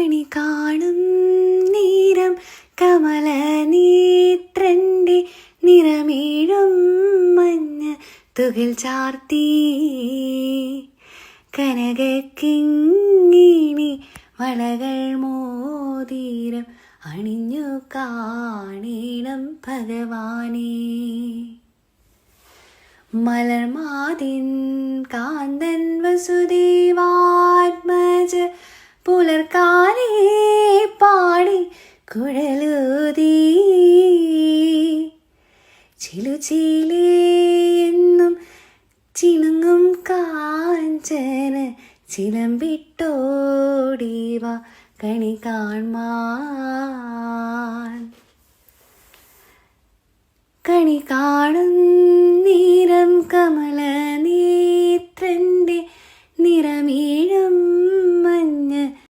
കണി കാണും നീരം കമല നീത്രന്റെ നിറമേഴും മഞ്ഞ തുകിൽ ചാർത്തി. കനകക്കിങ്ങിണി വളകൾ മോതീരം അണിഞ്ഞു കാണീണം ഭഗവാനേ. മലർമാതിൻ കാന്തൻ വസുദേവാത്മജ പുലർക്കാലേ പാടി കുഴലൂതി. ചിലുചിലേ എന്നും ചിണുങ്ങും കാഞ്ചന ചിലമ്പിട്ടോടിവ കണി കാൺമാൻ കണി കാണും നീരം കമല നേത്രന്റെ നിറമീഴും